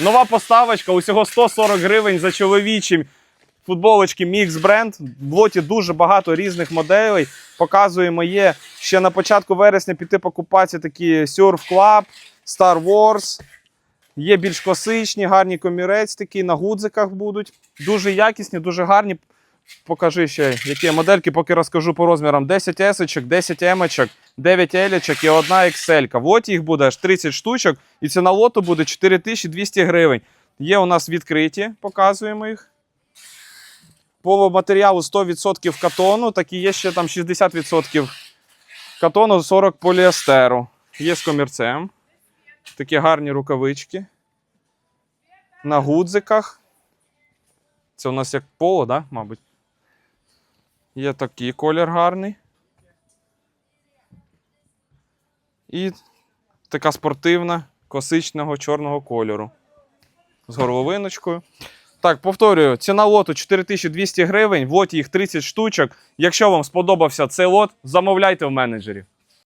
Нова поставочка, усього 140 гривень за чоловічі футболочки Mix Brand. В лоті дуже багато різних моделей. Показуємо є ще на початку вересня піти покупатися такі Surf Club, Star Wars. Є більш класичні, гарні комірець такі, на гудзиках будуть. Дуже якісні, дуже гарні. Покажи ще, які модельки, поки розкажу по розмірам. 10 S, 10 M, 9 L і одна XL. В лоті їх буде аж 30 штучок, і ціна лоту буде 4200 гривень. Є у нас відкриті, показуємо їх. По матеріалу 100% катону, так і є ще там 60% катону, 40 поліестеру. Є з комірцем. Такі гарні рукавички. На гудзиках. Це у нас як поло, да, мабуть. Є такий колір гарний. І така спортивна, класичного чорного кольору. З горловиночкою. Так, повторюю, ціна лоту 4200 гривень, в лоті їх 30 штучок. Якщо вам сподобався цей лот, замовляйте в менеджерів.